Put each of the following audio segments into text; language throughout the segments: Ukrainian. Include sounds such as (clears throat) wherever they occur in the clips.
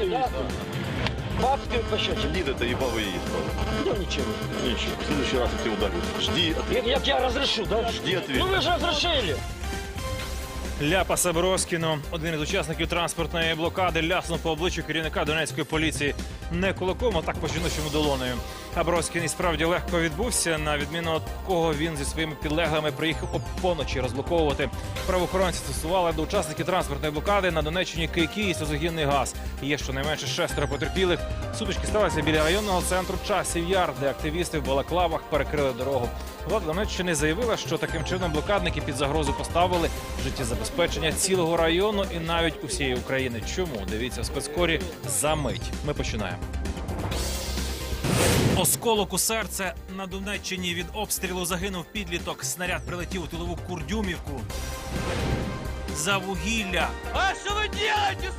Решаете, да? Бабки пощечины. Жди, это ебал и есть. Ну ничего. Ничего, в следующий раз я тебя ударю. Жди, ответ. Я, я тебе разрешу, да? Жди ответ. Ну вы же разрешили. Ляпа Саброскіну, один із учасників транспортної блокади, ляснув по обличчю керівника Донецької поліції не кулаком, а так по жіночому долоною. Аброскін і справді легко відбувся. На відміну від кого він зі своїми підлеглими приїхав опоночі розблоковувати. Правоохоронці стосували до учасників транспортної блокади на Донеччині кийки і сльозогінний газ. Є щонайменше шестеро потерпілих. Сутички сталися біля районного центру часів яр, де активісти в балаклавах перекрили дорогу. Влада Донеччини заявила, що таким чином блокадники під загрозу поставили життєзабезпечення цілого району і навіть усієї України. Чому дивіться в спецкорі за мить? Ми починаємо. Осколок у серце на Донеччині від обстрілу загинув підліток. Снаряд прилетів у тилову Курдюмівку. За вугілля. А що ви робите?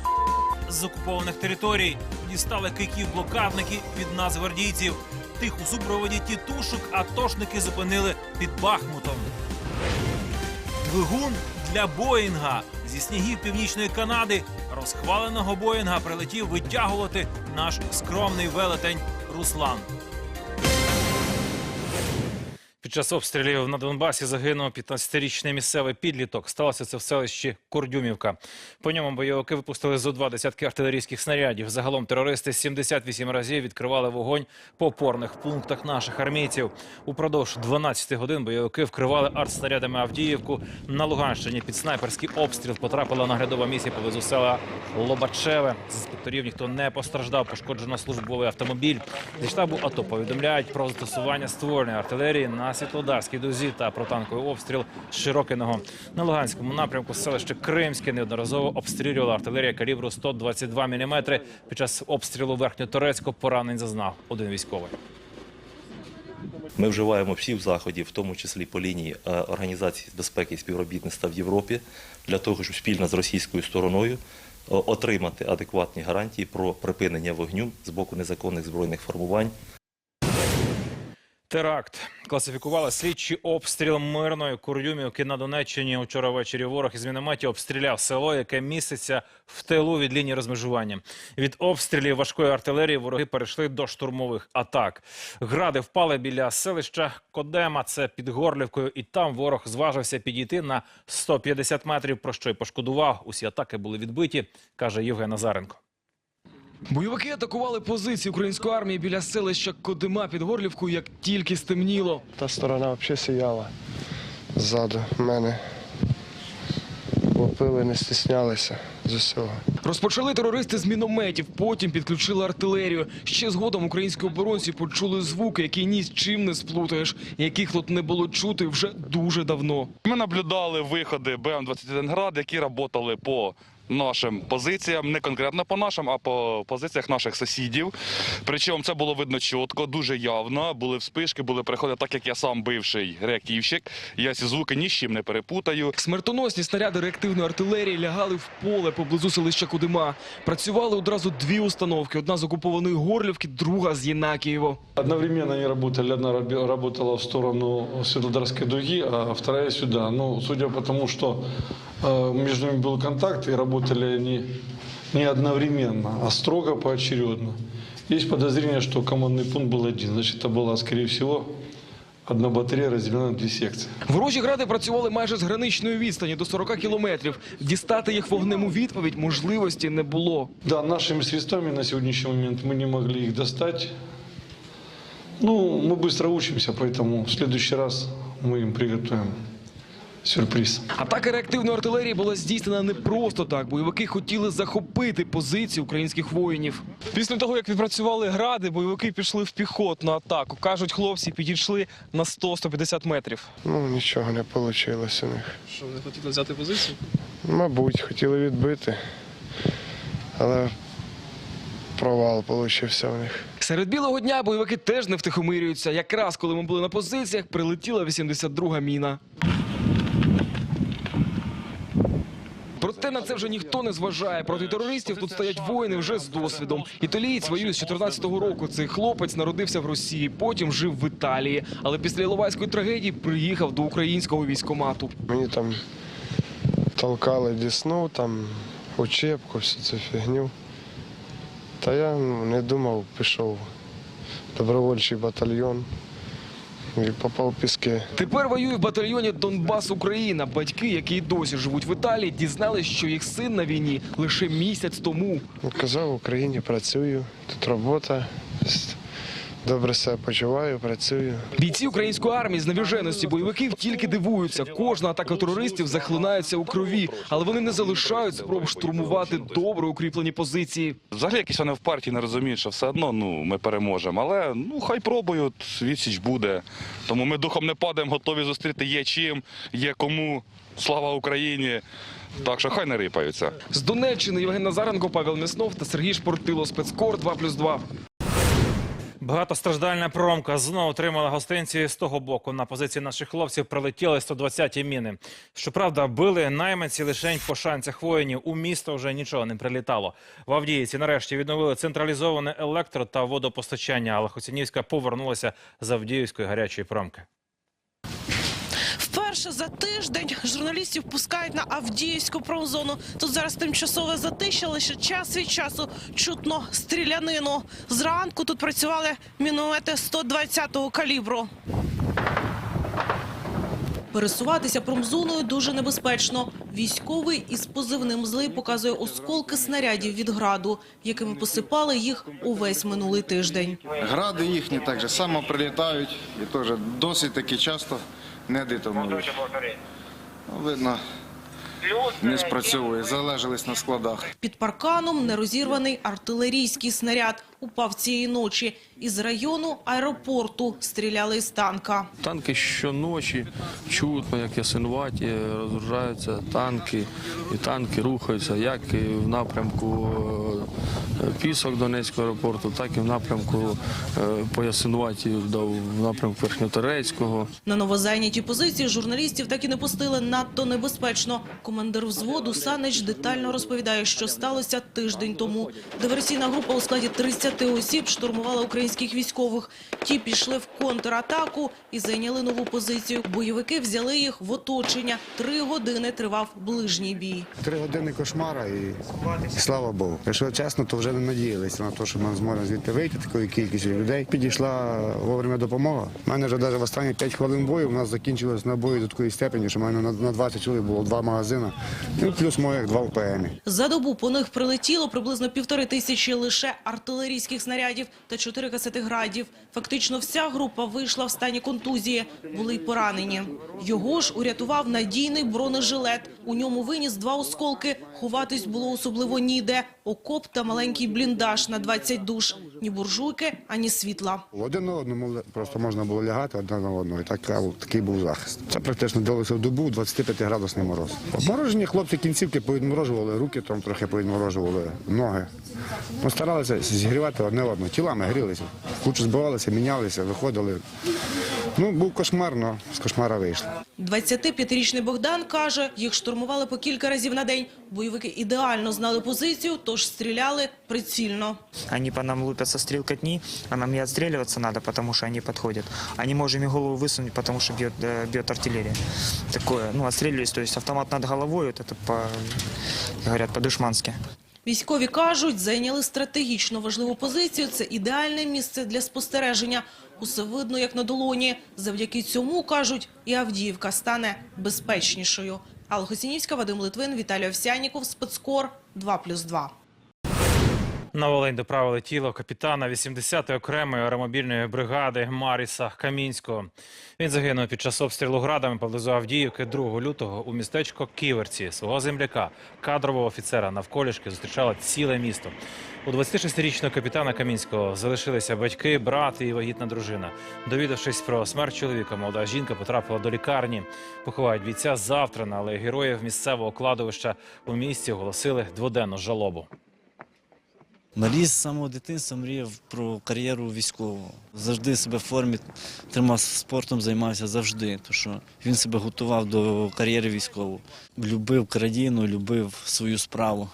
З окупованих територій дістали кийків блокадники від нацгвардійців. Тих у супроводі тітушок атошники зупинили під Бахмутом. Двигун для Боїнга зі снігів північної Канади розхваленого Боїнга прилетів витягувати наш скромний велетень Руслан. Під час обстрілів на Донбасі загинув 15-річний місцевий підліток. Сталося це в селищі Курдюмівка. По ньому бойовики випустили зо два десятки артилерійських снарядів. Загалом терористи 78 разів відкривали вогонь по опорних пунктах наших армійців. Упродовж 12 годин бойовики вкривали артснарядами Авдіївку. На Луганщині під снайперський обстріл потрапила наглядова місія поблизу села Лобачеве. З інспекторів ніхто не постраждав. Пошкоджено службовий автомобіль. Зі штабу АТО повідомляють про застосування ствольної артилерії на Світлодарській дузі та про танковий обстріл з Широкиного. На Луганському напрямку селище Кримське неодноразово обстрілювала артилерія калібру 122 мм. Під час обстрілу Верхньоторецьку поранень зазнав один військовий. Ми вживаємо всіх заходів, в тому числі по лінії е, Організації безпеки і співробітництва в Європі, для того, щоб спільно з російською стороною е, отримати адекватні гарантії про припинення вогню з боку незаконних збройних формувань. Теракт класифікували слідчий обстріл мирної Курдюмівки на Донеччині. Учора ввечері ворог із мінометів обстріляв село, яке міститься в тилу від лінії розмежування. Від обстрілів важкої артилерії вороги перейшли до штурмових атак. Гради впали біля селища Кодема. Це під Горлівкою, і там ворог зважився підійти на 150 метрів. Про що й пошкодував. Усі атаки були відбиті, каже Євген Назаренко. Бойовики атакували позиції української армії біля селища Кодима під Горлівкою, як тільки стемніло. Та сторона взагалі сіяла ззаду мене. Лопили, не стіснялися з усього. Розпочали терористи з мінометів, потім підключили артилерію. Ще згодом українські оборонці почули звуки, які ні з чим не сплутаєш, яких тут не було чути вже дуже давно. Ми наблюдали виходи БМ-21 «Град», які працювали по нашим позиціям, не конкретно по нашим, а по позиціях наших сусідів. Причому це було видно чітко, дуже явно. Були вспишки, були приходи, так як я сам бивший реактивщик. Я ці звуки ні з чим не перепутаю. Смертоносні снаряди реактивної артилерії лягали в поле поблизу селища Кудима. Працювали одразу дві установки: одна з окупованої Горлівки, друга з Єнакієво. Одновременно они работали. Одна работала в сторону Светлодарской дуги, а вторая сюда. Ну, судя по тому, что э, между ними был контакт, и работали они не одновременно, а строго поочередно. Есть подозрение, что командный пункт был один. Значит, это была, скорее всего, одна батарея разделена на две секции. Ворожі гради працювали майже з граничної відстані до 40 кілометрів. Дістати їх вогнем у відповідь можливості не було. Да, нашими средствами на сегодняшний момент мы не могли их достать. Ну, мы быстро учимся, поэтому в следующий раз мы им приготовим сюрприз. Атака реактивної артилерії була здійснена не просто так. Бойовики хотіли захопити позиції українських воїнів. Після того, як відпрацювали гради, бойовики пішли в піхотну атаку. Кажуть, хлопці підійшли на 100-150 метрів. Ну, нічого не вийшло у них. Що, не хотіли взяти позицію? Мабуть, хотіли відбити, але провал вийшов у них. Серед білого дня бойовики теж не втихомирюються. Якраз коли ми були на позиціях, прилетіла 82-га міна. Проте на це вже ніхто не зважає. Проти терористів тут стоять воїни вже з досвідом. Італієць воює з 14-го року. Цей хлопець народився в Росії, потім жив в Італії. Але після Іловайської трагедії приїхав до українського військомату. Мені там толкали дісну, там учебку, всю цю фігню. Та я ну, не думав, пішов добровольчий батальйон і попав в піски. Тепер воює в батальйоні Донбас Україна. Батьки, які досі живуть в Італії, дізнались, що їх син на війні лише місяць тому. Казав, в Україні працюю, тут робота. Добре себе почуваю, працюю. Бійці української армії з навіженості бойовиків тільки дивуються. Кожна атака терористів захлинається у крові, але вони не залишають спроб штурмувати добре укріплені позиції. Взагалі якісь вони в партії не розуміють, що все одно ну, ми переможемо. Але ну хай пробують, відсіч буде. Тому ми духом не падаємо, готові зустріти є чим, є кому. Слава Україні! Так що хай не рипаються. З Донеччини Євген Назаренко, Павел Мяснов та Сергій Шпортило. Спецкор 2+,2. Багатостраждальна промка знову отримала гостинці з того боку. На позиції наших хлопців прилетіли 120-ті міни. Щоправда, били найманці лишень по шанцях воїнів. У місто вже нічого не прилітало. В Авдіївці нарешті відновили централізоване електро та водопостачання, але Хоцінівська повернулася з Авдіївської гарячої промки. Вперше за тиждень журналістів пускають на Авдіївську промзону. Тут зараз тимчасове затища, лише час від часу чутно стрілянину. Зранку тут працювали міномети 120-го калібру. Пересуватися промзоною дуже небезпечно. Військовий із позивним злий показує осколки снарядів від граду, якими посипали їх увесь минулий тиждень. Гради їхні так же само прилітають і теж досить таки часто не детонують. Ну, Видно, не спрацьовує, залежались на складах. Під парканом нерозірваний артилерійський снаряд упав цієї ночі. Із району аеропорту стріляли із танка. Танки щоночі чутно, як ясинуваті, розгружаються танки, і танки рухаються як в напрямку е, Пісок Донецького аеропорту, так і в напрямку е, по Ясинуваті, до- в напрямку Верхньоторецького. На новозайнятій позиції журналістів так і не пустили надто небезпечно. Командир взводу Санич детально розповідає, що сталося тиждень тому. Диверсійна група у складі 30 осіб штурмувала українських військових. Ті пішли в контратаку і зайняли нову позицію. Бойовики взяли їх в оточення. Три години тривав ближній бій. Три години кошмара і, слава Богу. Якщо чесно, то вже не надіялися на те, що ми зможемо звідти вийти такою кількістю людей. Підійшла вовремя допомога. У мене вже навіть в останні 5 хвилин бою у нас закінчилось набої до такої степені, що в мене на, на 20 чоловік було два магазини, ну, плюс моїх два в ПМі. За добу по них прилетіло приблизно півтори тисячі лише артилерійських снарядів та чотири касети градів. Фактично вся група вийшла в стані контузії. Були й поранені. Його ж урятував надійний бронежилет. У ньому виніс два осколки. Ховатись було особливо ніде. Окоп та маленький бліндаж на 20 душ. Ні буржуйки, ані світла. Один на одному просто можна було лягати один на одного. І так, такий був захист. Це практично далося в добу 25 градусний мороз. Обморожені хлопці кінцівки повідморожували, руки там трохи повідморожували, ноги. Ми старалися зігрівати одне одного. Тілами грілися. Кучу збивалися, мінялися, виходили. Ну, був кошмар, але з кошмара вийшли. 25-річний Богдан каже, їх штурмували по кілька разів на день. Бойовики ідеально знали позицію, тож стріляли прицільно. Они по нам лупят со стрелкотни, а нам и отстреливаться надо, потому что они подходят. А не можем и голову высунуть, потому что бьет, э, бьет артиллерия. Такое, ну, отстреливались, то есть автомат над головой, вот это по, говорят, по-душмански. Військові кажуть, зайняли стратегічно важливу позицію. Це ідеальне місце для спостереження. Усе видно, як на долоні. Завдяки цьому, кажуть, і Авдіївка стане безпечнішою. Алла Хоцінівська, Вадим Литвин, Віталій Овсяніков, Спецкор, 2+,2. На Волинь доправили тіло капітана 80-ї окремої аеромобільної бригади Маріса Камінського. Він загинув під час обстрілу градами поблизу Авдіївки 2 лютого у містечко Ківерці. Свого земляка, кадрового офіцера навколішки зустрічало ціле місто. У 26-річного капітана Камінського залишилися батьки, брат і вагітна дружина. Довідавшись про смерть чоловіка, молода жінка потрапила до лікарні. Поховають бійця завтра, але героїв місцевого кладовища у місті оголосили дводенну жалобу. Марій з самого дитинства мріяв про кар'єру військового. Завжди себе в формі тримав спортом, займався завжди. Тому що він себе готував до кар'єри військового. Любив країну, любив свою справу.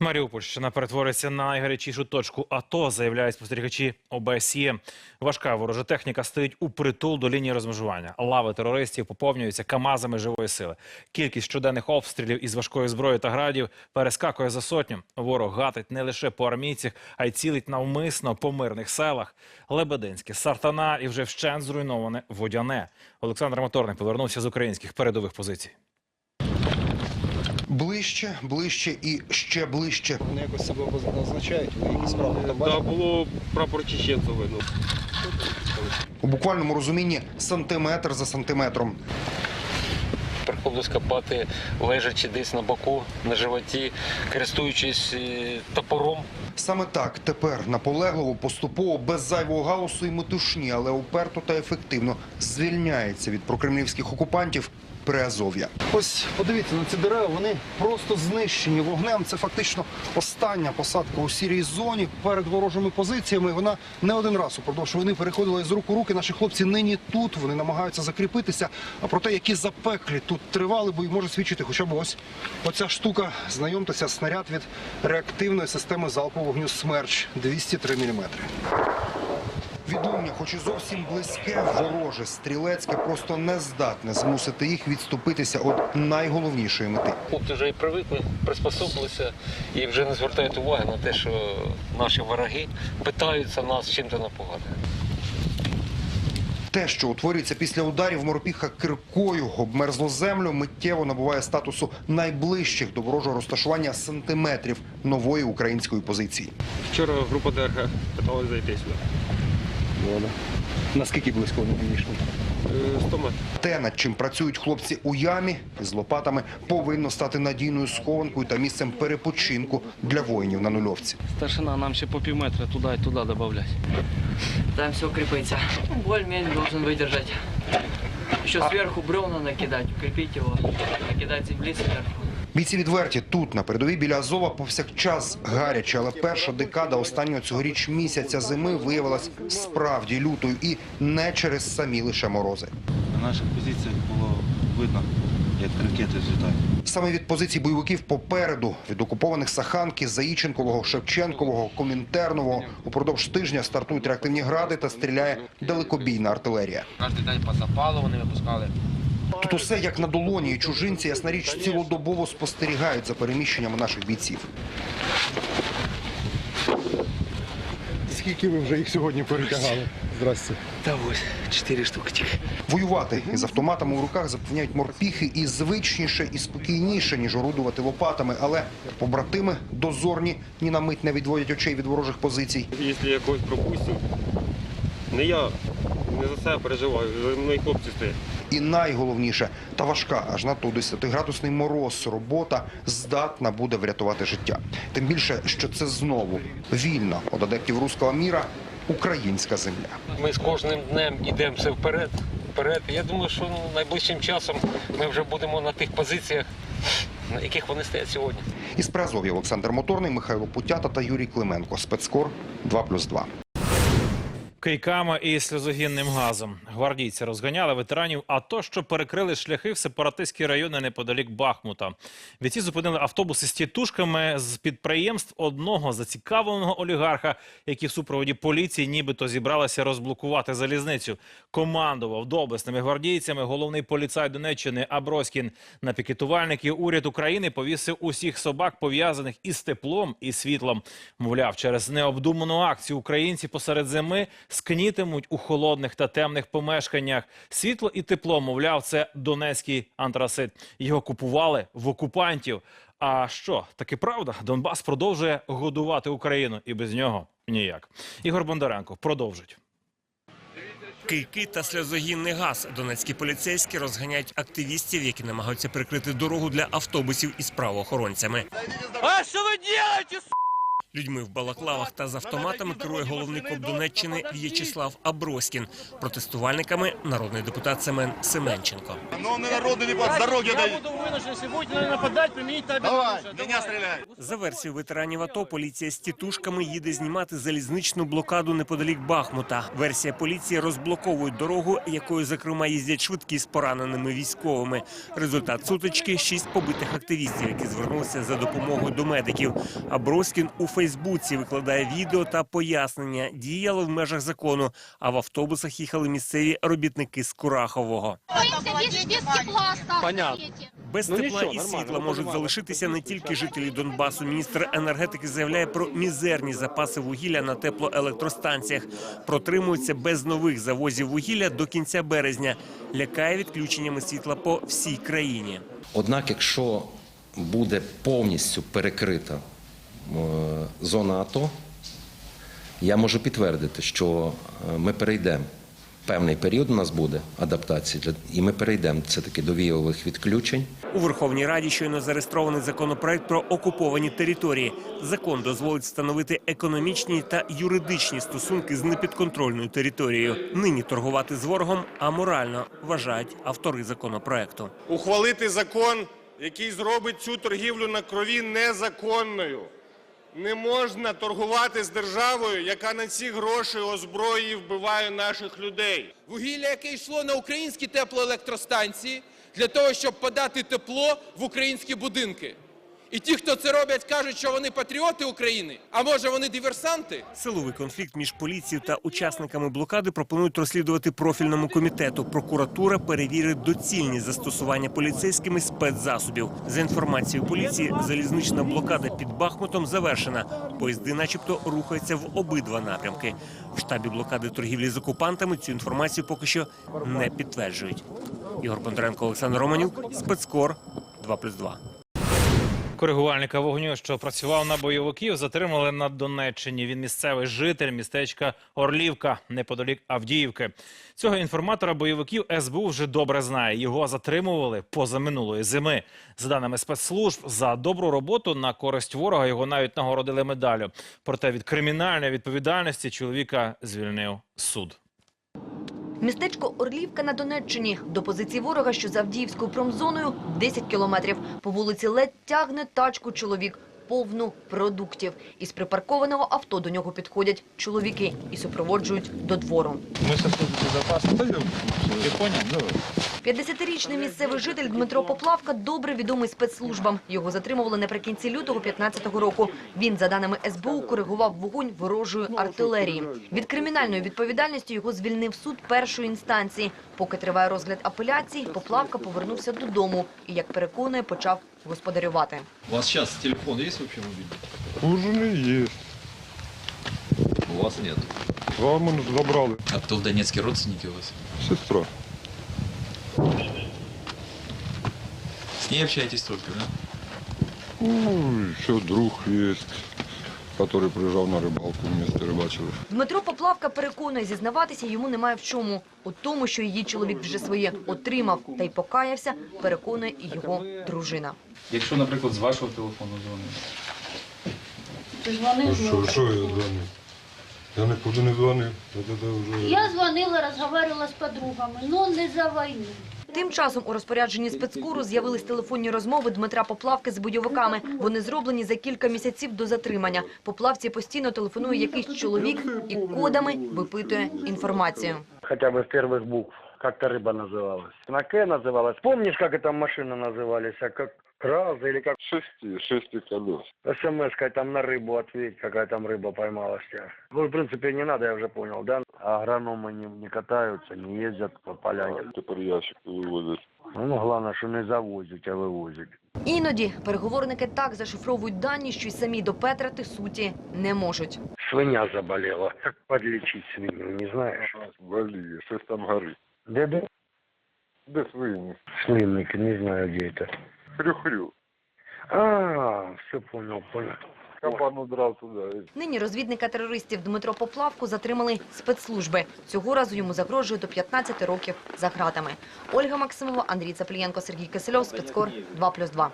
Маріупольщина перетвориться на найгарячішу точку АТО, заявляють спостерігачі ОБСЄ. Важка ворожа техніка стоїть у притул до лінії розмежування. Лави терористів поповнюються камазами живої сили. Кількість щоденних обстрілів із важкої зброї та градів перескакує за сотню. Ворог гатить не лише по армійцях, а й цілить навмисно по мирних селах. Лебединське, Сартана і вже вщент зруйноване Водяне. Олександр Моторний повернувся з українських передових позицій. Ближче, ближче і ще ближче. Вони якось себе означають, ви якісь справи там Да, бачите? було прапор чеченців видно. У буквальному розумінні сантиметр за сантиметром. Приходилось копати, лежачи десь на боку, на животі, користуючись е, топором. Саме так тепер наполегливо, поступово, без зайвого гаусу і метушні, але уперто та ефективно звільняється від прокремлівських окупантів Приазов'я. Ось подивіться на ці дерева, вони просто знищені вогнем. Це фактично остання посадка у сірій зоні перед ворожими позиціями. Вона не один раз упродовж війни переходила із рук у руки. Наші хлопці нині тут. Вони намагаються закріпитися. А про те, які запеклі тут тривали бої, може свідчити хоча б ось оця штука. Знайомтеся, снаряд від реактивної системи залпового вогню «Смерч» 203 мм. Відлуння, хоч і зовсім близьке, вороже, стрілецьке, просто не здатне змусити їх відступитися від найголовнішої мети. Хлопці вже і привикли, приспособилися і вже не звертають уваги на те, що наші вороги питаються нас чим-то напугати. Те, що утворюється після ударів морпіха киркою, обмерзло землю, миттєво набуває статусу найближчих до ворожого розташування сантиметрів нової української позиції. Вчора група ДРГ питалась зайти сюди. Наскільки близько вони підійшли? Е, 100 метрів. Те, над чим працюють хлопці у ямі з лопатами, повинно стати надійною схованкою та місцем перепочинку для воїнів на нульовці. Старшина нам ще по пів метра туди і туди додати. Там все крепится. Более-менее должен выдержать. Еще сверху бревна накидать, укрепить его, накидать земли сверху. Бійці відверті тут на передовій біля Азова повсякчас гаряче, але перша декада останнього цьогоріч місяця зими виявилась справді лютою і не через самі лише морози. На наших позиціях було видно, як ракети злітають. Саме від позицій бойовиків попереду, від окупованих Саханки, Заїченкового, Шевченкового, Комінтернового упродовж тижня стартують реактивні гради та стріляє далекобійна артилерія. Кожен день по запалу вони випускали. Тут усе як на долоні, і чужинці, ясна річ, цілодобово спостерігають за переміщеннями наших бійців. Скільки ви вже їх сьогодні перетягали? Здрасте. Та ось, чотири штуки тільки. Воювати із автоматами у руках запевняють морпіхи і звичніше, і спокійніше, ніж орудувати лопатами. Але побратими дозорні ні на мить не відводять очей від ворожих позицій. Якщо я когось пропустив, не я, не за себе переживаю, за мною хлопці стоять. І найголовніше, та важка, аж надто 10-градусний мороз, робота здатна буде врятувати життя. Тим більше, що це знову вільна від адептів руського міра українська земля. Ми з кожним днем йдемо все вперед. вперед. Я думаю, що найближчим часом ми вже будемо на тих позиціях, на яких вони стоять сьогодні. Із Приазов'я Олександр Моторний, Михайло Путята та Юрій Клименко. Спецкор 2+,2. Кийками і сльозогінним газом. Гвардійці розганяли ветеранів АТО, що перекрили шляхи в сепаратистські райони неподалік Бахмута. Бійці зупинили автобуси з тітушками з підприємств одного зацікавленого олігарха, які в супроводі поліції нібито зібралися розблокувати залізницю. Командував доблесними гвардійцями головний поліцай Донеччини Аброськін. На пікетувальників уряд України повісив усіх собак, пов'язаних із теплом і світлом. Мовляв, через необдуману акцію українці посеред зими скнітимуть у холодних та темних помешканнях. Світло і тепло, мовляв, це донецький антрасит. Його купували в окупантів. А що таки правда? Донбас продовжує годувати Україну, і без нього ніяк. Ігор Бондаренко продовжить. Кийки та сльозогінний газ. Донецькі поліцейські розганяють активістів, які намагаються прикрити дорогу для автобусів із правоохоронцями. А що ви робите, Людьми в балаклавах та з автоматами керує головний коп Донеччини В'ячеслав Аброськін. Протестувальниками народний депутат Семен Семенченко. Ну, не народный депутат, дороги примените Давай, меня стреляй. За версією ветеранів АТО, поліція з тітушками їде знімати залізничну блокаду неподалік Бахмута. Версія поліції розблоковують дорогу, якою зокрема їздять швидкі з пораненими військовими. Результат сутички – шість побитих активістів, які звернулися за допомогою до медиків. А Броскін у Фейсбуці викладає відео та пояснення. Діяли в межах закону, а в автобусах їхали місцеві робітники з Курахового. Понятно. Без Ну, тепла нічого, і світла можуть нормально. залишитися не тільки жителі Донбасу. Міністр енергетики заявляє про мізерні запаси вугілля на теплоелектростанціях. Протримуються без нових завозів вугілля до кінця березня. Лякає відключеннями світла по всій країні. Однак, якщо буде повністю перекрита зона АТО, я можу підтвердити, що е, ми перейдемо. Певний період у нас буде адаптації, для- і ми перейдемо все таки до віялових відключень. У Верховній Раді щойно зареєстрований законопроект про окуповані території. Закон дозволить встановити економічні та юридичні стосунки з непідконтрольною територією. Нині торгувати з ворогом аморально, вважають автори законопроекту. ухвалити закон, який зробить цю торгівлю на крові незаконною. Не можна торгувати з державою, яка на ці гроші озброює і вбиває наших людей. Вугілля, яке йшло на українські теплоелектростанції для того, щоб подати тепло в українські будинки. І ті, хто це роблять, кажуть, що вони патріоти України, а може вони диверсанти? Силовий конфлікт між поліцією та учасниками блокади пропонують розслідувати профільному комітету. Прокуратура перевірить доцільність застосування поліцейськими спецзасобів. За інформацією поліції, залізнична блокада під Бахмутом завершена. Поїзди, начебто, рухаються в обидва напрямки. В штабі блокади торгівлі з окупантами цю інформацію поки що не підтверджують. Ігор Бондаренко, Олександр Романюк, спецкор 2+,2. Коригувальника вогню, що працював на бойовиків, затримали на Донеччині. Він місцевий житель містечка Орлівка неподалік Авдіївки. Цього інформатора бойовиків СБУ вже добре знає. Його затримували позаминулої зими. За даними спецслужб, за добру роботу на користь ворога його навіть нагородили медаллю. Проте від кримінальної відповідальності чоловіка звільнив суд. Містечко Орлівка на Донеччині. До позиції ворога, що за Авдіївською промзоною, 10 кілометрів. По вулиці ледь тягне тачку чоловік, повну продуктів. Із припаркованого авто до нього підходять чоловіки і супроводжують до двору. Мы со службы безопасности. Ты понял? Давай. 50-річний місцевий житель Дмитро Поплавка добре відомий спецслужбам. Його затримували наприкінці лютого 15-го року. Він, за даними СБУ, коригував вогонь ворожої артилерії. Від кримінальної відповідальності його звільнив суд першої інстанції. Поки триває розгляд апеляції, Поплавка повернувся додому і, як переконує, почав господарювати. У вас сейчас телефон есть вообще мобильный? У жены есть. У вас нет. Мы забрали. А кто в Донецке родственники у вас? Сестра. С ней общаетесь только, да? Ну, еще друг есть, который приезжал на рыбалку вместе рыбачили. Дмитро Поплавка переконує, зізнаватися йому немає в чому. У тому, що її чоловік вже своє отримав та й покаявся, переконує і його дружина. Якщо, наприклад, з вашого телефону дзвонили. А что, что я звонил? Я никуда не звонил. Вот это уже... Я звонила, разговаривала с подругами, но не за войну. Тим часом у розпорядженні спецкуру з'явились телефонні розмови Дмитра Поплавки з бойовиками. Вони зроблені за кілька місяців до затримання. Поплавці постійно телефонує якийсь чоловік і кодами випитує інформацію. Хоча б з перших букв Как-то рыба называлась. На К называлась. Помнишь, как это машины назывались? А как Кразы или как? Шести, шести колес. СМС там на рыбу ответь, какая там рыба поймалась тебя. Ну, в принципе, не надо, я уже понял, да? Агрономы не, не катаются, не ездят по полянам. Теперь ящик вывозят. Ну, главное, что не завозят, а вывозят. Іноді переговорники так зашифровують дані, що й самі допетрити суті не можуть. Свинья заболела. Как подлечить свинью, не знаешь? Вали, что там горит. Где-где? Да свиньи. Свинник, не знаю, где это. Хрю-хрю. А, все понял, понял. Кабан удрал туда. Нині розвідника терористів Дмитро Поплавку затримали спецслужби. Цього разу йому загрожує до 15 років за ґратами. Ольга Максимова, Андрій Цаплієнко, Сергій Кисельов, спецкор 2+,2.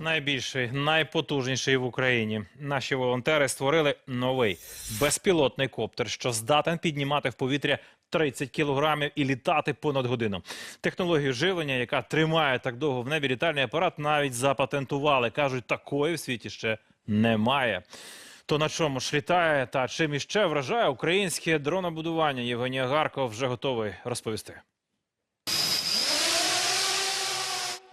Найбільший, найпотужніший в Україні. Наші волонтери створили новий безпілотний коптер, що здатен піднімати в повітря 30 кілограмів і літати понад годину. Технологію живлення, яка тримає так довго в небі літальний апарат, навіть запатентували. кажуть, такої в світі ще немає. То на чому ж літає та чим іще вражає українське дронобудування? Євгенія Гарко вже готовий розповісти.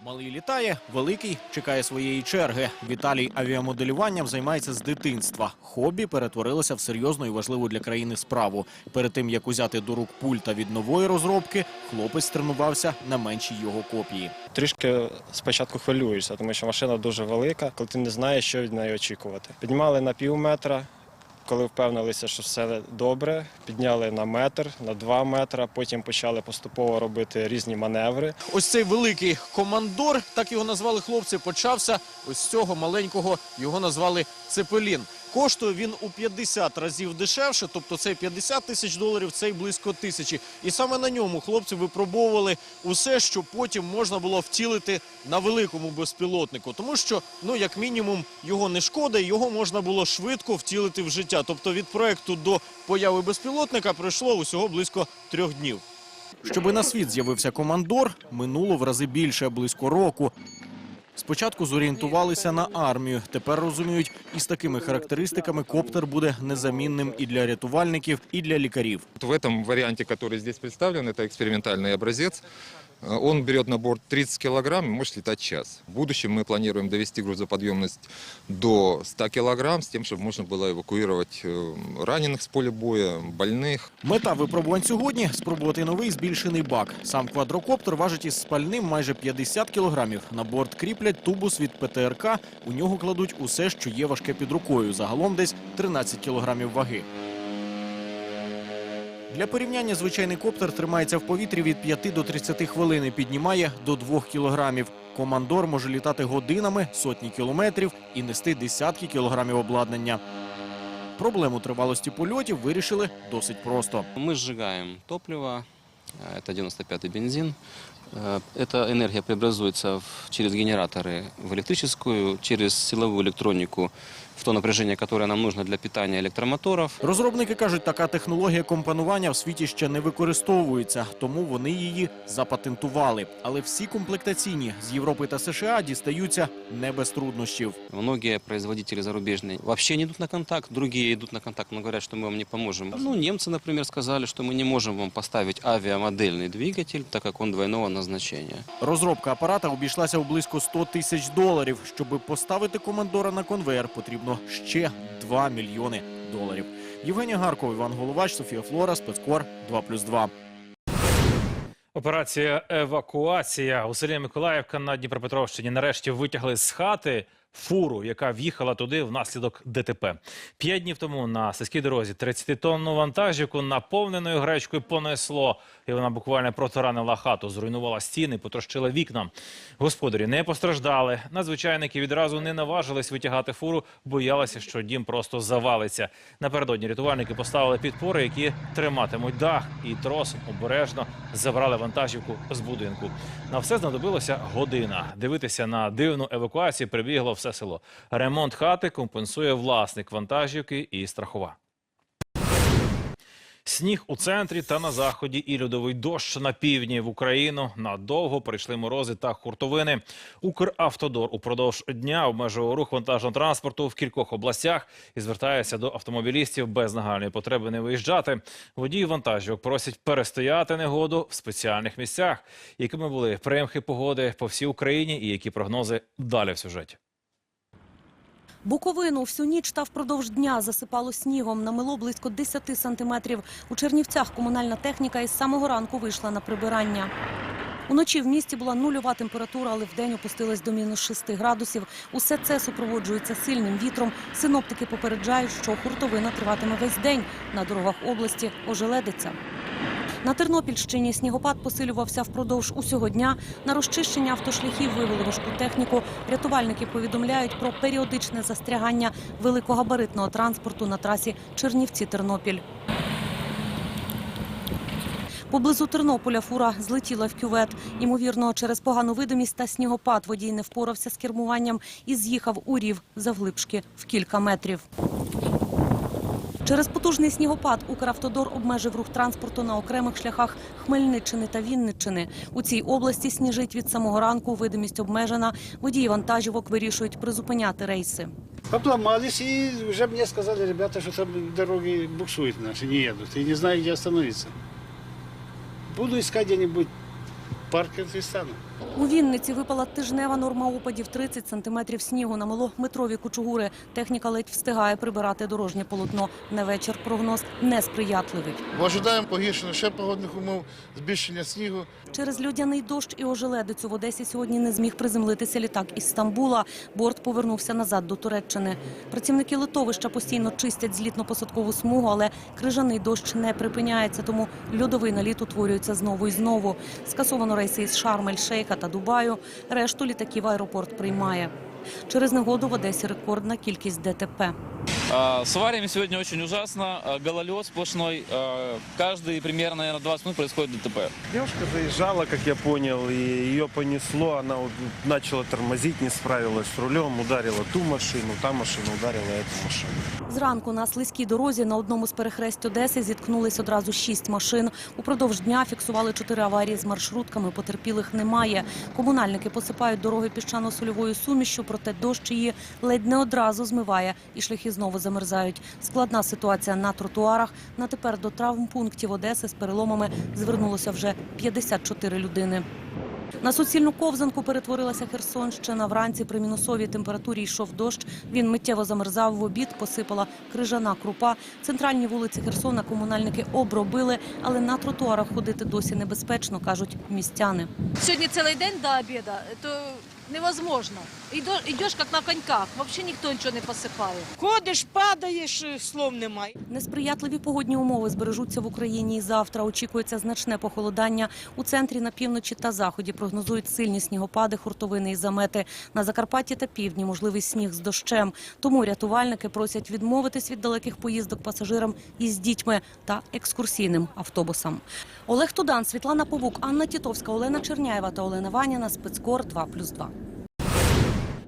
Малий літає, великий чекає своєї черги. Віталій авіамоделюванням займається з дитинства. Хобі перетворилося в серйозну і важливу для країни справу. Перед тим як узяти до рук пульта від нової розробки, хлопець тренувався на меншій його копії. Трішки спочатку хвилюєшся, тому що машина дуже велика, коли ти не знаєш, що від неї очікувати. Піднімали на пів метра, коли впевнилися, що все добре, підняли на метр, на два метра, потім почали поступово робити різні маневри. Ось цей великий командор, так його назвали хлопці, почався ось з цього маленького, його назвали Цепелін. Коштує він у 50 разів дешевше, тобто цей 50 тисяч доларів, цей близько тисячі. І саме на ньому хлопці випробовували усе, що потім можна було втілити на великому безпілотнику. Тому що, ну як мінімум, його не шкода, і його можна було швидко втілити в життя. Тобто від проекту до появи безпілотника пройшло усього близько трьох днів. Щоби на світ з'явився командор, минуло в рази більше, близько року. Спочатку зорієнтувалися на армію. Тепер розуміють, із такими характеристиками коптер буде незамінним і для рятувальників, і для лікарів. В этом варианте, который здесь представлен, это экспериментальный образец. Э, Он берет на борт 30 килограмм и может летать час. В будущем мы планируем довести грузоподъемность до 100 килограмм, с тем, чтобы можно было эвакуировать э, раненых с поля боя, больных. Мета випробувань сьогодні спробувати новий збільшений бак. Сам квадрокоптер важить із спальним майже 50 кілограмів. На борт кріплять тубус від ПТРК. У нього кладуть усе, що є важке під рукою. Загалом десь 13 кілограмів ваги. Для порівняння звичайний коптер тримається в повітрі від 5 до 30 хвилин і піднімає до 2 кілограмів. Командор може літати годинами, сотні кілометрів і нести десятки кілограмів обладнання. Проблему тривалості польотів вирішили досить просто. Мы сжигаем топливо, э, это 95-й бензин. Э, Эта энергия преобразуется в- через генераторы в электрическую, через силовую электронику в то напряжение, которое нам нужно для питания электромоторов. Розробники кажуть, така технологія компонування в світі ще не використовується, тому вони її запатентували. Але всі комплектаційні з Європи та США дістаються не без труднощів. Многие производители зарубежные вообще не идут на контакт, другие идут на контакт, но говорят, что мы вам не поможем. Ну, немцы, например, сказали, что мы не можем вам поставить авиамодельный двигатель, так как он двойного назначения. Розробка апарата обійшлася у близько 100 тисяч доларів. Щоби поставити командора на конвейер, потрібно ще 2 мільйони доларів. Євгенія Гаркова, Іван Головач, Софія Флора, спецкор 2+,2. Операція евакуація у селі Миколаївка на Дніпропетровщині нарешті витягли з хати фуру, яка в'їхала туди внаслідок ДТП. П'ять днів тому на сільській дорозі 30-тонну вантажівку наповненою гречкою понесло, і вона буквально протаранила хату, зруйнувала стіни, потрощила вікна. Господарі не постраждали. Надзвичайники відразу не наважились витягати фуру, боялися, що дім просто завалиться. Напередодні рятувальники поставили підпори, які триматимуть дах, і тросом обережно забрали вантажівку з будинку. На все знадобилося година. Дивитися на дивну евакуацію прибігло все село. Ремонт хати компенсує власник вантажівки і страхова. Сніг у центрі та на заході і льодовий дощ на півдні в Україну. Надовго прийшли морози та хуртовини. Укравтодор упродовж дня обмежує рух вантажного транспорту в кількох областях і звертається до автомобілістів без нагальної потреби не виїжджати. Водії вантажівок просять перестояти негоду в спеціальних місцях. Якими були примхи погоди по всій Україні і які прогнози далі в сюжеті. Буковину всю ніч та впродовж дня засипало снігом. Намело близько 10 сантиметрів. У Чернівцях комунальна техніка із самого ранку вийшла на прибирання. Уночі в місті була нульова температура, але вдень опустилась до мінус 6 градусів. Усе це супроводжується сильним вітром. Синоптики попереджають, що хуртовина триватиме весь день. На дорогах області ожеледиться. На Тернопільщині снігопад посилювався впродовж усього дня. На розчищення автошляхів вивели важку техніку. Рятувальники повідомляють про періодичне застрягання великогабаритного транспорту на трасі Чернівці-Тернопіль. Поблизу Тернополя фура злетіла в кювет. Ймовірно, через погану видимість та снігопад водій не впорався з кермуванням і з'їхав у рів завглибшки в кілька метрів. Через потужний снігопад Укравтодор обмежив рух транспорту на окремих шляхах Хмельниччини та Вінниччини. У цій області сніжить від самого ранку, видимість обмежена. Водії вантажівок вирішують призупиняти рейси. Обломались, и уже мне сказали ребята, что там дороги буксуют наши, не едут. И не знаю, где остановиться. Буду искать где-нибудь паркинг и стану. У Вінниці випала тижнева норма опадів 30 сантиметрів снігу. Намело метрові кучугури. Техніка ледь встигає прибирати дорожнє полотно. На вечір прогноз несприятливий. Ожидаємо погіршення ще погодних умов, збільшення снігу. Через людяний дощ і ожеледицю в Одесі сьогодні не зміг приземлитися літак із Стамбула. Борт повернувся назад до Туреччини. Працівники литовища постійно чистять злітно-посадкову смугу, але крижаний дощ не припиняється, тому льодовий наліт утворюється знову і знову. Скасовано рейси із Шарм-ель-Шейха та Дубаю. Решту літаків аеропорт приймає. Через негоду в Одесі рекордна кількість ДТП. С авариями сегодня очень ужасно. Гололед сплошной. Каждые примерно наверное, 20 минут происходит ДТП. Девушка заезжала, как я понял, и ее понесло. Она вот начала тормозить, не справилась с рулем, ударила ту машину, та машина ударила эту машину. Зранку на слизькій дорозі на одному з перехресть Одеси зіткнулись одразу шість машин. Упродовж дня фіксували чотири аварії з маршрутками. Потерпілих немає. Комунальники посипають дороги піщано-сольовою сумішшю, проте дощ її ледь не одразу змиває, і шляхи знову замерзають. Складна ситуація на тротуарах. На тепер до травмпунктів Одеси з переломами звернулося вже 54 людини. На суцільну ковзанку перетворилася Херсонщина. Вранці при мінусовій температурі йшов дощ. Він миттєво замерзав в обід, посипала крижана крупа. Центральні вулиці Херсона комунальники обробили, але на тротуарах ходити досі небезпечно, кажуть містяни. Сегодня целый день до обеда, это невозможно. Идешь как на коньках, вообще никто ничего не посыпает. Ходиш, падаєш, слов немає. Несприятливі погодні умови збережуться в Україні і завтра. Очікується значне похолодання. У центрі на півночі та заході прогнозують сильні снігопади, хуртовини і замети. На Закарпатті та півдні можливий сніг з дощем. Тому рятувальники просять відмовитись від далеких поїздок пасажирам із дітьми та екскурсійним автобусам. Олег Тудан, Світлана Повук, Анна Тітовська, Олена Черняєва та Олена Ваніна. Спецкор 2+,2.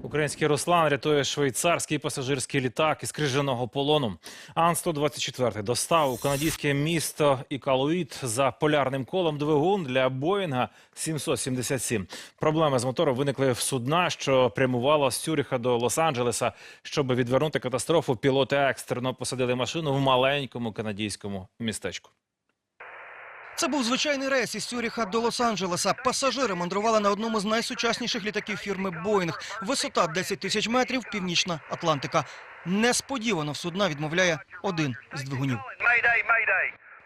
Український Руслан рятує швейцарський пасажирський літак із крижаного полону. Ан-124 достав у канадське місто Ікалуїт за полярним колом двигун для Боїнга 777. Проблеми з мотором виникли в судна, що прямувало з Цюриха до Лос-Анджелеса. Щоб відвернути катастрофу, пілоти екстрено посадили машину в маленькому канадському містечку. Це був звичайний рейс із Цюріха до Лос-Анджелеса. Пасажири мандрували на одному з найсучасніших літаків фірми «Боїнг». Висота 10 тисяч метрів, північна Атлантика. Несподівано в судна відмовляє один з двигунів.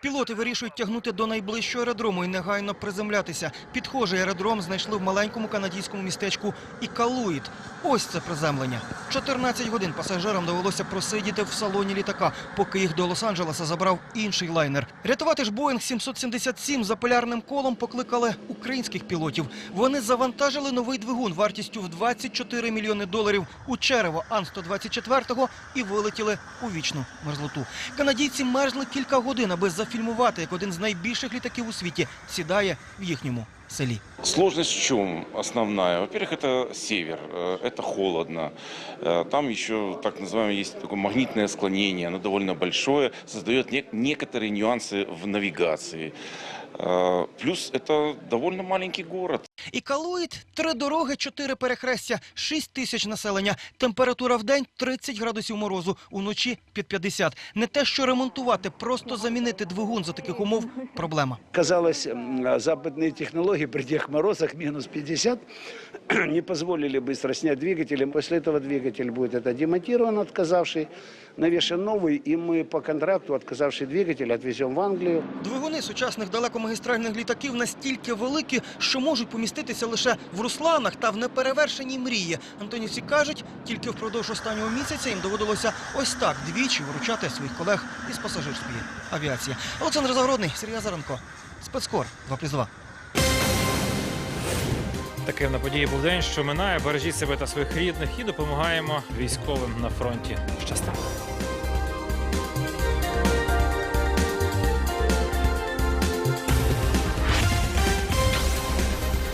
Пілоти вирішують тягнути до найближчого аеродрому і негайно приземлятися. Підхожий аеродром знайшли в маленькому канадському містечку Ікалуїт. Ось це приземлення. 14 годин пасажирам довелося просидіти в салоні літака, поки їх до Лос-Анджелеса забрав інший лайнер. Рятувати ж Боїнг 777 за полярним колом покликали українських пілотів. Вони завантажили новий двигун вартістю в 24 мільйони доларів у черево Ан-124 і вилетіли у вічну мерзлоту. Канадійці мерзли кілька годин, аби зафільмувати, як один з найбільших літаків у світі сідає в їхньому селі. Сложность в чем основная? Во-первых, это север, э, это холодно. Э, Там еще так называемое есть такое магнитное склонение, оно довольно большое, создает не- некоторые нюансы в навигации. Э, Плюс это довольно маленький город. І Калуїт – три дороги, чотири перехрестя, 6 тисяч населення. Температура в день – 30 градусів морозу, уночі – під 50. Не те, що ремонтувати, просто замінити двигун за таких умов – проблема. Казалось, м, западные технологии при тех морозах минус 50 (clears throat) не позволили быстро снять двигатель. После этого двигатель будет это демонтирован, отказавший, навешен новый, и мы по контракту отказавший двигатель отвезем в Англию. Двигуни сучасних далекомагістральних літаків настільки великі, що можуть поміститися лише в Русланах та в неперевершеній мрії. Антонівці кажуть, тільки впродовж останнього місяця їм доводилося ось так двічі виручати своїх колег із пасажирської авіації. Олександр Загородний, Сергій Азаренко, спецкор 2+,2. Таким на події був день, що минає. Бережіть себе та своїх рідних і допомагаємо військовим на фронті. Щасти.